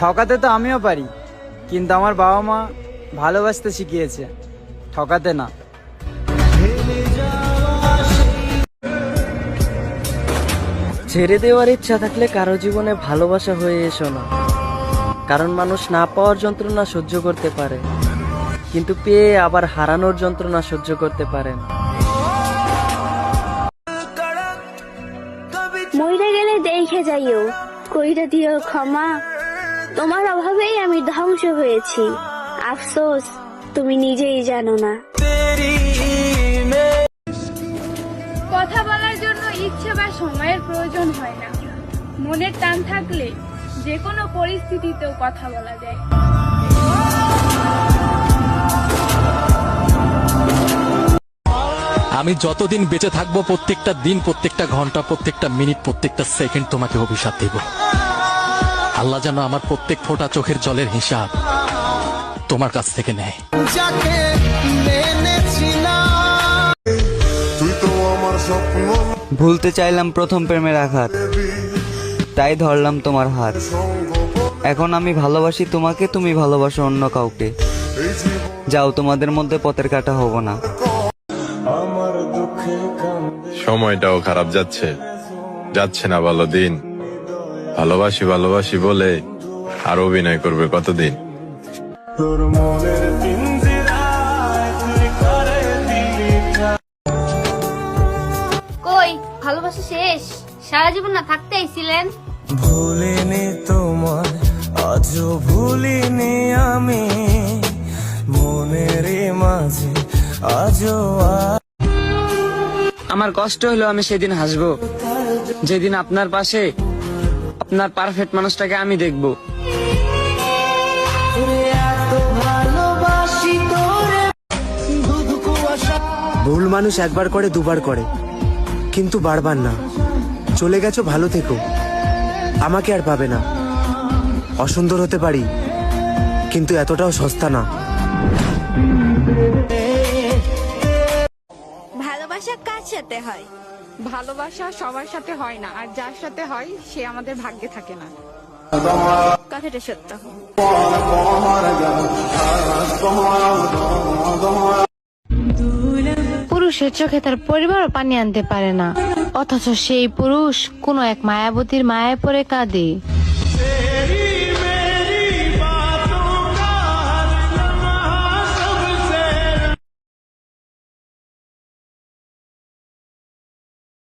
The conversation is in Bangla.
ঠকাতে তো আমিও পারি, কিন্তু আমার বাবা মা ভালোবাসতে শিখিয়েছে, ঠকাতে না। ছেড়ে দেওয়ার ইচ্ছা থাকলে কারও জীবনে ভালোবাসা হয়ে এসো না। কারণ মানুষ না পাওয়ার যন্ত্রণা সহ্য করতে পারে, কিন্তু পেয়ে আবার হারানোর যন্ত্রণা সহ্য করতে পারে মইরা গেলে দেখে যাইও, কইরা দিও ক্ষমা। তোমার অভাবেই আমি ধ্বংস হয়েছি। আফসোস তুমি নিজেই জানো না। কথা বলার জন্য ইচ্ছে বা সময়ের প্রয়োজন হয় না। মনের টান থাকলে যে কোনো পরিস্থিতিতেও কথা বলা যায়। আমি যতদিন বেঁচে থাকব প্রত্যেকটা দিন প্রত্যেকটা ঘণ্টা প্রত্যেকটা মিনিট প্রত্যেকটা সেকেন্ড তোমাকে অভিশাপ দেব। আল্লাহ যেন আমার প্রত্যেক ফোঁটা চোখের জলের হিসাব তোমার কাছ থেকে নেয়। তুই তো আমার স্বপ্ন। ভুলতে চাইলাম প্রথম প্রেমের আঘাত। তাই ধরলাম তোমার হাত। এখন আমি ভালোবাসি তোমাকে তুমি ভালোবাসো অন্য কাউকে। যাও তোমাদের মধ্যে পথের কাটা হব না। সময়টাও খারাপ যাচ্ছে। যাচ্ছে না ভালো দিন। ভালোবাসি ভালোবাসি বলে আর অভিনয় করবে কতদিন? কই ভালোবাসা শেষ? সারা জীবন না থাকতে আইছিলেন? ভুলিনি তোমায় আজও ভুলিনি আমি। মনের মাঝে আজও আমার কষ্ট হলো আমি সেদিন হাসবো। যেদিন আপনার পাশে আপনার পারফেক্ট মানুষটাকে আমি দেখব। ভুল মানুষ একবার করে দুবার করে। কিন্তু বারবার না। চলে গেছো ভালো থেকো। আমাকে আর পাবে না। অসুন্দর হতে পারি কিন্তু এতটাও সস্তা না। ভালোবাসা কার সাথে হয়? ভালোবাসা সবার সাথে হয় না আর যার সাথে হয় সে আমাদের ভাগ্যে থাকে না। কথাটা সত্য। পুরুষের চোখে তার পরিবারও পানি আনতে পারে না অথচ সেই পুরুষ কোনো এক মায়াবতীর মায়ায় পরে কাঁদে।